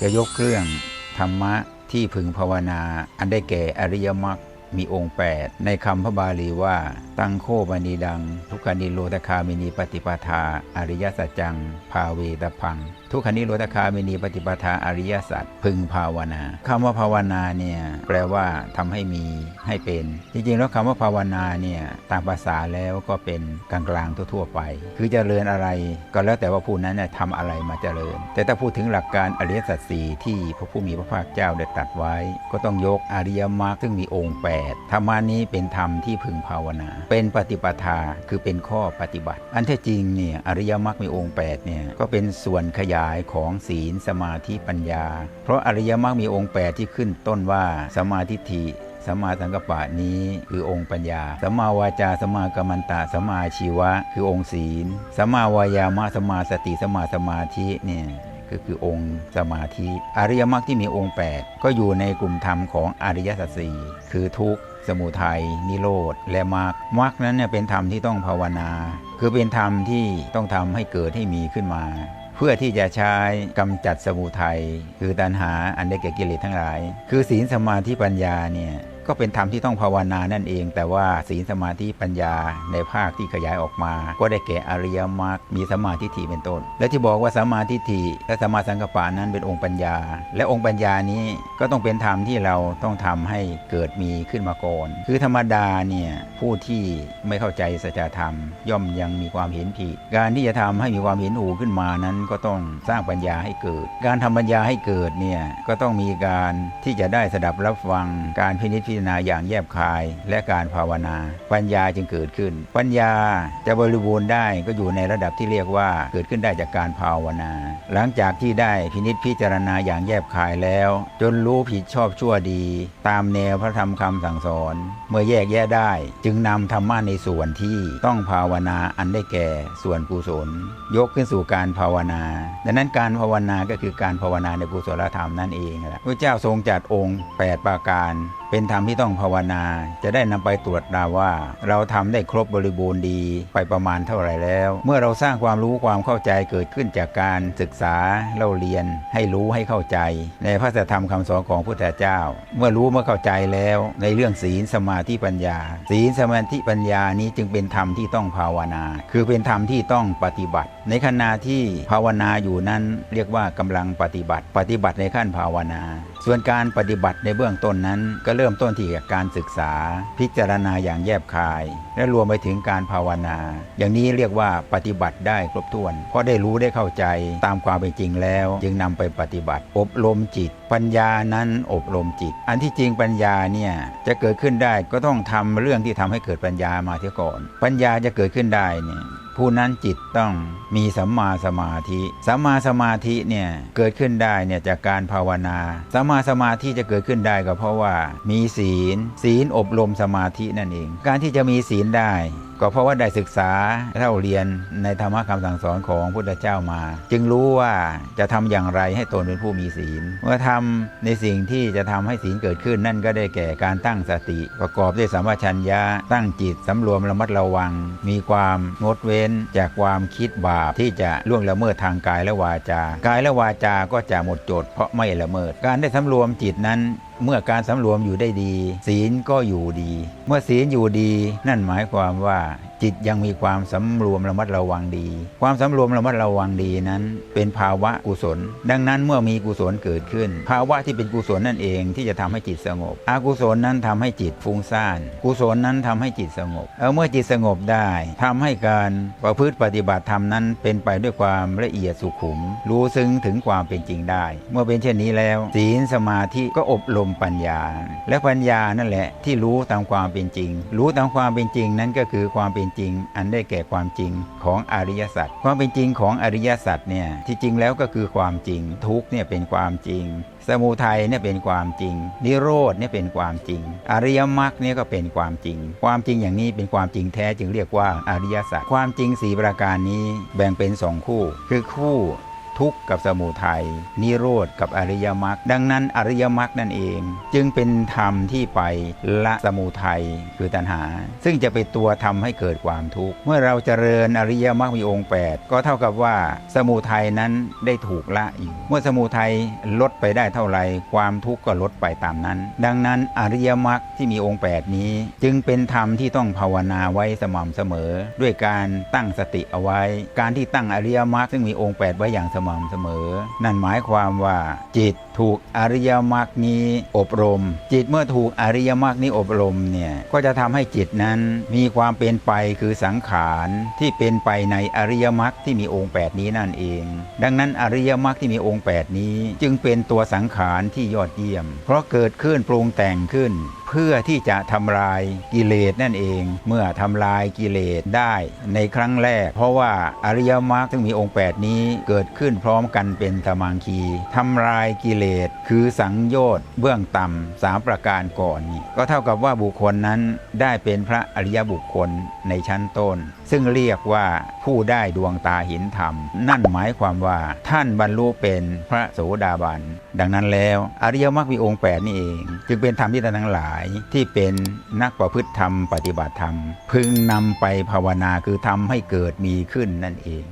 จะยกเรื่องธรรมะที่พึงภาวนา อันได้แก่อริยมรรค มีองค์ 8 ในคำพระบาลีว่า ตั้งโคบานีดัง ทุกขานิโรธคามินีปฏิปทา อริยสัจจัง ภาเวตพัง ทุกขานิโรธคามินีปฏิปทาอริยสัจพึงภาวนาคำว่าภาวนาเนี่ยแปลว่าทำให้มีให้เป็น จริงๆ แล้วคำว่าภาวนาเนี่ยตามภาษาแล้วก็เป็นกลางๆทั่วๆไป คือเจริญอะไรก็แล้วแต่ว่าผู้นั้นน่ยทำอะไรมาเจริญ แต่ถ้าพูดถึงหลักการอริยสัจสี่ที่พระผู้มีพระภาคเจ้าได้ตรัสไว้ ก็ต้องยกอริยมรรคซึ่งมีองค์8ธรรมานี้เป็นธรรมที่พึงภาวนา เป็นปฏิปทาคือเป็นข้อปฏิบัติ อันแท้จริงเนี่ยอริยมรรคมีองค์8เนี่ยก็เป็นส่วนขยายของศีลสมาธิปัญญา เพราะอริยมรรคมีองค์ 8 ที่ขึ้นต้นว่าสมาทิฐิสัมมาสังกัปปะนี้คือองค์ปัญญาสัมมาวาจาสัมมากัมมันตะสัมมาอาชีวะ คือองค์ศีลสัมมาวายามะสัมมาสติสัมมาสมาธิเนี่ย ก็คือองค์สมาธิ อริยมรรคที่มีองค์ 8 ก็อยู่ในกลุ่มธรรมของอริยสัจสี่คือทุกข์สมุทัยนิโรธและมรรคมรรคนั้นเนี่ยเป็นธรรมที่ต้องภาวนา คือเป็นธรรมที่ต้องทำให้เกิดให้มีขึ้นมา เพื่อที่จะใช้กำจัดสมุทัยคือตัณหาอันได้แก่กิเลสทั้งหลาย คือศีลสมาธิปัญญาเนี่ย ก็เป็นธรรมที่ต้องภาวนานั่นเอง แต่ว่าศีลสมาธิปัญญาในภาคที่ขยายออกมา ก็ได้แก่อริยมรรคมีสมาทิฏฐิเป็นต้น และที่บอกว่าสมาทิฏฐิและสมาสังกปปะนั้นเป็นองค์ปัญญา และองค์ปัญญานี้ก็ต้องเป็นธรรมที่เราต้องทำให้เกิดมีขึ้นมาก่อน คือธรรมดาเนี่ยผู้ที่ไม่เข้าใจสัจธรรม ย่อมยังมีความเห็นผิด การที่จะทำให้มีความเห็นถูกขึ้นมานั้น ก็ต้องสร้างปัญญาให้เกิด การทำปัญญาให้เกิดเนี่ยก็ต้องมีการที่จะได้สดับรับฟังการพินิจพิจารณาอย่างแยบคายและการภาวนา ปัญญาจึงเกิดขึ้น ปัญญาจะบริบูรณ์ได้ก็อยู่ในระดับที่เรียกว่าเกิดขึ้นได้จากการภาวนา หลังจากที่ได้พินิจพิจารณาอย่างแยบคายแล้ว จนรู้ผิดชอบชั่วดี ตามแนวพระธรรมคำสั่งสอน เมื่อแยกแยะได้ จึงนำธรรมะในส่วนที่ต้องภาวนาอันได้แก่ส่วนกุศล ยกขึ้นสู่การภาวนา ดังนั้นการภาวนาก็คือการภาวนาในกุศลธรรมนั่นเองแหละพระเจ้าทรงจัดองค์ 8 ประการ เป็นธรรมที่ต้องภาวนา จะได้นำไปตรวจดาว่า เราทำได้ครบบริบูรณ์ดีไปประมาณเท่าไหร่แล้ว เมื่อเราสร้างความรู้ความเข้าใจเกิดขึ้นจากการศึกษาเล่าเรียน ให้รู้ให้เข้าใจ ในพระธรรมคำสอนของพระพุทธเจ้า เมื่อรู้เมื่อเข้าใจแล้ว ในเรื่องศีลสมาธิปัญญา ศีลสมาธิปัญญานี้จึงเป็นธรรมที่ต้องภาวนา คือเป็นธรรมที่ต้องปฏิบัติ ในขณะที่ภาวนาอยู่นั้นเรียกว่ากำลังปฏิบัติ ปฏิบัติในขั้นภาวนา ส่วนการปฏิบัติในเบื้องต้นนั้นก็เริ่มต้นที่การศึกษา พิจารณาอย่างแยบคาย และรวมไปถึงการภาวนา อย่างนี้เรียกว่าปฏิบัติได้ครบถ้วน เพราะได้รู้ได้เข้าใจตามความเป็นจริงแล้ว จึงนำไปปฏิบัติอบรมจิต ปัญญานั้นอบรมจิต อันที่จริงปัญญาเนี่ยจะเกิดขึ้นได้ก็ต้องทำเรื่องที่ทำให้เกิดปัญญามาเสียก่อน ปัญญาจะเกิดขึ้นได้เนี่ยผู้นั้นจิตต้องมีสัมมาสมาธิสัมมาสมาธิเนี่ยเกิดขึ้นได้เนี่ยจากการภาวนาสัมมาสมาธิจะเกิดขึ้นได้ก็เพราะว่า มีศีล ศีลอบรมสมาธินั่นเอง การที่จะมีศีลได้ ก็เพราะว่าได้ศึกษาเล่าเรียนในธรรมะคำสั่งสอนของพุทธเจ้ามา จึงรู้ว่าจะทำอย่างไรให้ตนเป็นผู้มีศีล เมื่อทำในสิ่งที่จะทำให้ศีลเกิดขึ้นนั่นก็ได้แก่การตั้งสติ ประกอบด้วยสัมปชัญญะตั้งจิตสำรวมระมัดระวัง มีความงดเว้นจากความคิดบาปที่จะล่วงละเมิดทางกายและวาจา กายและวาจาก็จะหมดจดเพราะไม่ละเมิด การได้สำรวมจิตนั้น เมื่อการสำรวมอยู่ได้ดี ศีลก็อยู่ดี เมื่อศีลอยู่ดี นั่นหมายความว่า จิตยังมีความสำรวมระมัดระวังดี ความสำรวมระมัดระวังดีนั้น เป็นภาวะกุศล ดังนั้นเมื่อมีกุศลเกิดขึ้น ภาวะที่เป็นกุศลนั่นเองที่จะทำให้จิตสงบ อกุศลนั้นทำให้จิตฟุ้งซ่าน กุศลนั้นทำให้จิตสงบเอาเมื่อจิตสงบได้ทำให้การประพฤติปฏิบัติธรรมนั้น เป็นไปด้วยความละเอียดสุขุม รู้ซึ้งถึงความเป็นจริงได้ เมื่อเป็นเช่นนี้แล้ว ศีลสมาธิก็อบรมปัญญา และปัญญานั่นแหละที่รู้ตามความเป็นจริง รู้ตามความเป็นจริงนั้นก็คือความเป็นจริง อันได้แก่ความจริงของอริยสัจความเป็นจริงของอริยสัจเนี่ยที่จริงแล้วก็คือความจริงทุกเนี่ยเป็นความจริง สมุทัยเนี่ยเป็นความจริง นิโรธเนี่ยเป็นความจริง อริยมรรคเนี่ยก็เป็นความจริง ความจริงอย่างนี้เป็นความจริงแท้จึงเรียกว่าอริยสัจความจริงสีประการนี้แบ่งเป็นสองคู่ คือคู่ ทุกข์กับสมุทัยนิโรธกับอริยมรรคดังนั้นอริยมรรคนั่นเอง จึงเป็นธรรมที่ไปละสมุทัยคือตัณหา ซึ่งจะเป็นตัวทำให้เกิดความทุกข์เมื่อเราเจริญอริยมรรคมีองค์ 8 ก็เท่ากับว่าสมุทัยนั้นได้ถูกละอยู่ เมื่อสมุทัยลดไปได้เท่าไหร่ความทุกข์ก็ลดไปตามนั้น ดังนั้นอริยมรรคที่มีองค์ 8 นี้ จึงเป็นธรรมที่ต้องภาวนาไว้สม่ำเสมอ ด้วยการตั้งสติเอาไว้ การที่ตั้งอริยมรรคซึ่งมีองค์ 8 ไว้อย่างสม่ำเสมอ นั่นหมายความว่าจิต ถูกอริยมรรคนี้อบรม จิตเมื่อถูกอริยมรรคนี้อบรมเนี่ยก็จะทำให้จิตนั้นมีความเป็นไปคือสังขารที่เป็นไปในอริยมรรคที่มีองค์ 8 นี้นั่นเอง ดังนั้นอริยมรรคที่มีองค์ 8 นี้ จึงเป็นตัวสังขารที่ยอดเยี่ยม เพราะเกิดขึ้นปรุงแต่งขึ้น เพื่อที่จะทำลายกิเลสนั่นเอง เมื่อทำลายกิเลสได้ในครั้งแรก เพราะว่าอริยมรรคซึ่งมีองค์ 8 นี้เกิดขึ้นพร้อมกันเป็นสมังคีทำลายกิเลสคือสังโยชน์เบื้องต่ำสามประการก่อนนี่ก็เท่ากับว่าบุคคลนั้นได้เป็นพระอริยบุคคลในชั้นต้น ซึ่งเรียกว่าผู้ได้ดวงตาเห็นธรรม นั่นหมายความว่าท่านบรรลุเป็นพระโสดาบัน ดังนั้นแล้วอริยมรรคมีองค์8นี่เอง จึงเป็นธรรมที่ท่านทั้งหลายที่เป็นนักประพฤติธรรมปฏิบัติธรรม พึงนำไปภาวนาคือทำให้เกิดมีขึ้นนั่นเอง